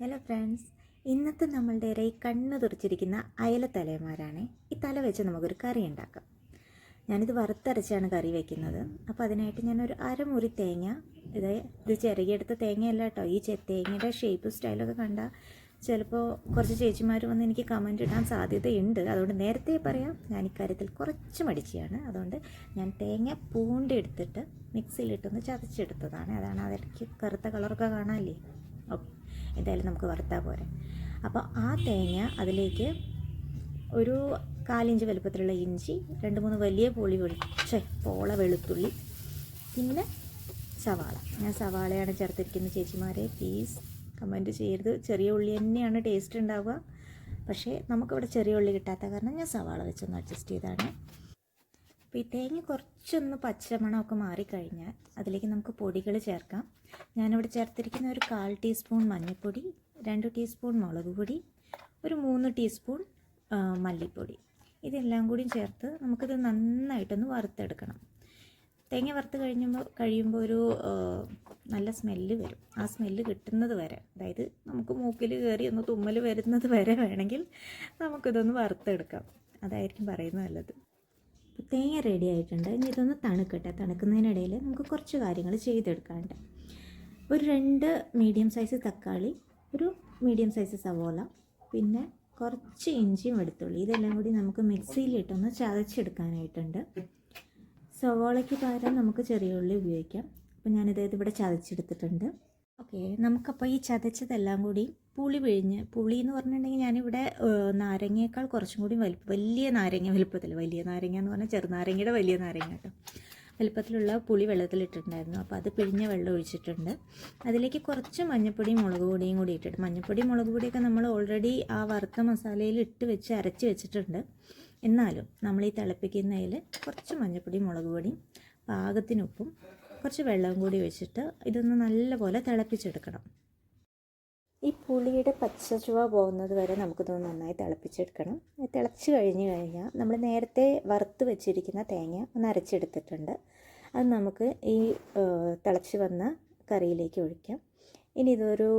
Hello friends ഇന്നത്തെ നമ്മളുടെ ഇടയിൽ കണ്ണ് തുറച്ചിരിക്കുന്ന അയലത്തലയന്മാരാണ് ഈ തല വെച്ച് നമുക്കൊരു കറി ഉണ്ടാക്കാം. ഞാനിത് വറുത്തരച്ചാണ് കറി വെക്കുന്നത്. അപ്പോൾ അതിനായിട്ട് ഞാനൊരു അരമുറി തേങ്ങ ഇത് ഇത് ചിരകിയെടുത്ത തേങ്ങയല്ല കേട്ടോ. ഈ തേങ്ങയുടെ ഷേപ്പ് സ്റ്റൈലൊക്കെ കണ്ടാൽ ചിലപ്പോൾ കുറച്ച് ചേച്ചിമാർ വന്ന് എനിക്ക് കമന്റ് ഇടാൻ സാധ്യതയുണ്ട്. അതുകൊണ്ട് നേരത്തെ പറയാം ഞാൻ ഇക്കാര്യത്തിൽ കുറച്ച് മടിച്ചാണ്. അതുകൊണ്ട് ഞാൻ തേങ്ങ പൂണ്ട് എടുത്തിട്ട് മിക്സിയിലിട്ടൊന്ന് ചതച്ചെടുത്തതാണ്. അതാണ് അതിലേക്ക് കറുത്ത കളറൊക്കെ കാണാമല്ലേ ഓക്കെ എന്തായാലും നമുക്ക് വറുത്താൽ പോരെ. അപ്പോൾ ആ തേങ്ങ അതിലേക്ക് ഒരു കാലിഞ്ച് വലുപ്പത്തിലുള്ള ഇഞ്ചി രണ്ട് മൂന്ന് വലിയ പൊളി വെളിച്ച പോള വെളുത്തുള്ളി പിന്നെ സവാള. ഞാൻ സവാളയാണ് ചേർത്തിരിക്കുന്നത്. ചേച്ചിമാരെ പ്ലീസ് കമന്റ് ചെയ്യരുത്. ചെറിയ ഉള്ളി തന്നെയാണ് ടേസ്റ്റ് ഉണ്ടാവുക. പക്ഷേ നമുക്കിവിടെ ചെറിയ ഉള്ളി കിട്ടാത്ത കാരണം ഞാൻ സവാള വെച്ചൊന്ന് അഡ്ജസ്റ്റ് ചെയ്താണ്. അപ്പോൾ ഈ തേങ്ങ കുറച്ചൊന്ന് പച്ചമണമൊക്കെ മാറിക്കഴിഞ്ഞാൽ അതിലേക്ക് നമുക്ക് പൊടികൾ ചേർക്കാം. ഞാനിവിടെ ചേർത്തിരിക്കുന്ന ഒരു കാൽ ടീസ്പൂൺ മഞ്ഞൾപ്പൊടി രണ്ട് ടീസ്പൂൺ മുളക് പൊടി ഒരു മൂന്ന് ടീസ്പൂൺ മല്ലിപ്പൊടി. ഇതെല്ലാം കൂടി ചേർത്ത് നമുക്കിത് നന്നായിട്ടൊന്ന് വറുത്തെടുക്കണം. തേങ്ങ വറുത്ത് കഴിഞ്ഞുമ്പോൾ കഴിയുമ്പോൾ ഒരു നല്ല സ്മെല്ല് വരും. ആ സ്മെല്ല് കിട്ടുന്നത് വരെ അതായത് നമുക്ക് മൂക്കിൽ കയറി ഒന്ന് തുമ്മൽ വരുന്നത് വരെ വേണമെങ്കിൽ നമുക്കിതൊന്ന് വറുത്തെടുക്കാം. അതായിരിക്കും പറയുന്നത് നല്ലത്. തേങ്ങ റെഡി ആയിട്ടുണ്ട്. ഇനി ഇതൊന്ന് തണുക്കട്ടെ. തണുക്കുന്നതിനിടയിൽ നമുക്ക് കുറച്ച് കാര്യങ്ങൾ ചെയ്തെടുക്കാനുണ്ട്. ഒരു രണ്ട് മീഡിയം സൈസ് തക്കാളി ഒരു മീഡിയം സൈസ് സവോള പിന്നെ കുറച്ച് ഇഞ്ചിയും വെളുത്തുള്ളി. ഇതെല്ലാം കൂടി നമുക്ക് മിക്സിയിലിട്ടൊന്ന് ചതച്ചെടുക്കാനായിട്ടുണ്ട്. സവോളയ്ക്ക് പകരം നമുക്ക് ചെറിയ ഉള്ളി ഉപയോഗിക്കാം. അപ്പോൾ ഞാനിത് ഇവിടെ ചതച്ചെടുത്തിട്ടുണ്ട്. ഓക്കെ നമുക്കപ്പോൾ ഈ ചതച്ചതെല്ലാം കൂടി പുളി പിഴിഞ്ഞ് പുളി എന്ന് പറഞ്ഞിട്ടുണ്ടെങ്കിൽ ഞാനിവിടെ നാരങ്ങയേക്കാൾ കുറച്ചും കൂടി വലിപ്പ വലിയ നാരങ്ങ വലുപ്പത്തിൽ വലിയ നാരങ്ങ എന്ന് പറഞ്ഞാൽ ചെറുനാരങ്ങയുടെ വലിയ നാരങ്ങ കേട്ടോ. വലുപ്പത്തിലുള്ള പുളി വെള്ളത്തിലിട്ടിട്ടുണ്ടായിരുന്നു. അപ്പോൾ അത് പിഴിഞ്ഞ വെള്ളം ഒഴിച്ചിട്ടുണ്ട്. അതിലേക്ക് കുറച്ച് മഞ്ഞപ്പൊടിയും മുളക് പൊടിയും കൂടി ഇട്ടിട്ട് മഞ്ഞപ്പൊടി മുളക് പൊടിയൊക്കെ നമ്മൾ ഓൾറെഡി ആ വറുത്ത മസാലയിൽ ഇട്ട് വെച്ച് അരച്ച് വെച്ചിട്ടുണ്ട്. എന്നാലും നമ്മൾ ഈ തിളപ്പിക്കുന്നതിൽ കുറച്ച് മഞ്ഞപ്പൊടിയും മുളക് പൊടിയും പാകത്തിന് ഉപ്പും കുറച്ച് വെള്ളം കൂടി വെച്ചിട്ട് ഇതൊന്ന് നല്ലപോലെ തിളപ്പിച്ചെടുക്കണം. ഈ പുളിയുടെ പച്ച ചുവ പോകുന്നത് വരെ നമുക്കിതൊന്ന് നന്നായി തിളപ്പിച്ചെടുക്കണം. തിളച്ച് കഴിഞ്ഞ് കഴിഞ്ഞാൽ നമ്മൾ നേരത്തെ വറുത്ത് വെച്ചിരിക്കുന്ന തേങ്ങ ഒന്ന് അരച്ചെടുത്തിട്ടുണ്ട്. അത് നമുക്ക് ഈ തിളച്ച് വന്ന കറിയിലേക്ക് ഒഴിക്കാം. ഇനി ഇതൊരു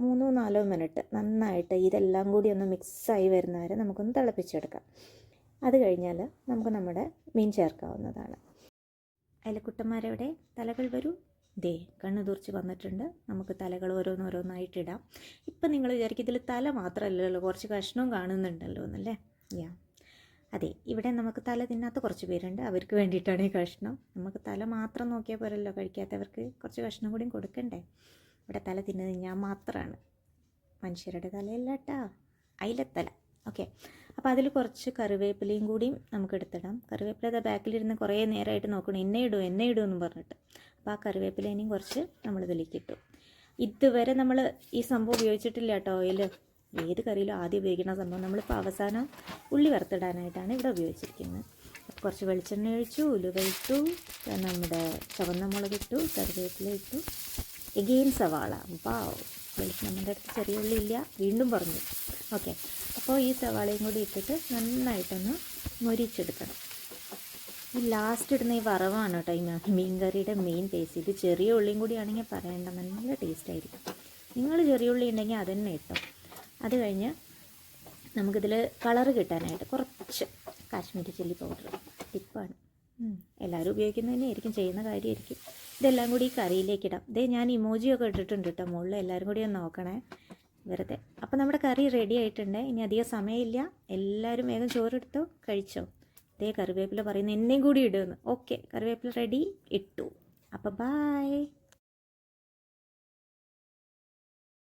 മൂന്നോ നാലോ മിനിറ്റ് നന്നായിട്ട് ഇതെല്ലാം കൂടി ഒന്ന് മിക്സായി വരുന്ന വരെ നമുക്കൊന്ന് തിളപ്പിച്ചെടുക്കാം. അത് കഴിഞ്ഞാൽ നമുക്ക് നമ്മുടെ മീൻ ചേർക്കാവുന്നതാണ്. അയലക്കുട്ടന്മാരെവിടെ തലകൾ വരൂ. ദേ കണ്ണ് തുറച്ച് വന്നിട്ടുണ്ട്. നമുക്ക് തലകൾ ഓരോന്നോരോന്നായിട്ടിടാം. ഇപ്പം നിങ്ങൾ വിചാരിക്കും ഇതിൽ തല മാത്രമല്ലല്ലോ കുറച്ച് കഷ്ണവും കാണുന്നുണ്ടല്ലോ എന്നല്ലേ? യാ. അതെ ഇവിടെ നമുക്ക് തല തിന്നാത്ത കുറച്ച് പേരുണ്ട്. അവർക്ക് വേണ്ടിയിട്ടാണ് ഈ കഷ്ണം. നമുക്ക് തല മാത്രം നോക്കിയാൽ പോരല്ലോ കഴിക്കാത്തവർക്ക്. കുറച്ച് കഷ്ണം കൂടിയും കൊടുക്കണ്ടേ? ഇവിടെ തല തിന്നത് ഞാൻ മാത്രമാണ് മനുഷ്യരുടെ തലയല്ല കേട്ടാ അയിലത്തല. ഓക്കെ. അപ്പോൾ അതിൽ കുറച്ച് കറിവേപ്പിലയും കൂടിയും നമുക്ക് എടുത്തിടാം. കറിവേപ്പില അത് ബാക്കിലിരുന്ന് കുറേ നേരമായിട്ട് നോക്കണം. എന്നെ ഇടും എന്നെ ഇടും എന്ന് പറഞ്ഞിട്ട്. അപ്പോൾ ആ കറിവേപ്പിലേനെയും കുറച്ച് നമ്മൾ ഇതിലേക്ക് ഇട്ടു. ഇതുവരെ നമ്മൾ ഈ സംഭവം ഉപയോഗിച്ചിട്ടില്ല കേട്ടോ. ഓയിൽ ഏത് കറിയിലും ആദ്യം ഉപയോഗിക്കുന്ന സംഭവം. നമ്മളിപ്പോൾ അവസാനം ഉള്ളി വറുത്തിടാനായിട്ടാണ് ഇവിടെ ഉപയോഗിച്ചിരിക്കുന്നത്. അപ്പോൾ കുറച്ച് വെളിച്ചെണ്ണ ഒഴിച്ചു ഉലുവ ഇട്ടു നമ്മുടെ ചുവന്ന മുളക് ഇട്ടു കറിവേപ്പില ഇട്ടു. എഗെയിൻ സവാള. വാവ് വെളിച്ചെണ്ണ നമ്മുടെ അടുത്ത് ചെറിയ ഉള്ളി ഇല്ല. വീണ്ടും പറഞ്ഞു. ഓക്കെ അപ്പോൾ ഈ സവാളയും കൂടി ഇട്ടിട്ട് നന്നായിട്ടൊന്ന് മൊരിച്ചെടുക്കണം. ഈ ലാസ്റ്റ് ഇടുന്ന ഈ വറവാണ് കേട്ടോ ഈ മീൻ കറിയുടെ മെയിൻ ടേസ്റ്റ് ഇത് ചെറിയ ഉള്ളിയും കൂടി ആണെങ്കിൽ പറയേണ്ട നല്ല ടേസ്റ്റ് ആയിരിക്കും. നിങ്ങൾ ചെറിയ ഉള്ളി ഉണ്ടെങ്കിൽ അത് തന്നെ ഇട്ടോ. അത് കഴിഞ്ഞ് നമുക്കിതിൽ കളറ് കിട്ടാനായിട്ട് കുറച്ച് കാശ്മീരി ചില്ലി പൗഡർ ടിപ്പാണ്. എല്ലാവരും ഉപയോഗിക്കുന്നത് തന്നെയായിരിക്കും ചെയ്യുന്ന കാര്യമായിരിക്കും. ഇതെല്ലാം കൂടി ഈ കറിയിലേക്ക് ഇടാം. ഇതേ ഞാൻ ഇമോജിയൊക്കെ ഇട്ടിട്ടുണ്ട് കേട്ടോ. മുകളിൽ എല്ലാവരും കൂടി ഒന്ന് നോക്കണേ. വെറുതെ. അപ്പോൾ നമ്മുടെ കറി റെഡി ആയിട്ടുണ്ട്. ഇനി അധികം സമയമില്ല. എല്ലാവരും വേഗം ചോറെടുത്തോ കഴിച്ചോ. ഇതേ കറിവേപ്പില പറയുന്നത് എന്നെയും കൂടി ഇടുമെന്ന്. ഓക്കെ കറിവേപ്പില റെഡി ഇട്ടു. അപ്പോൾ ബായ്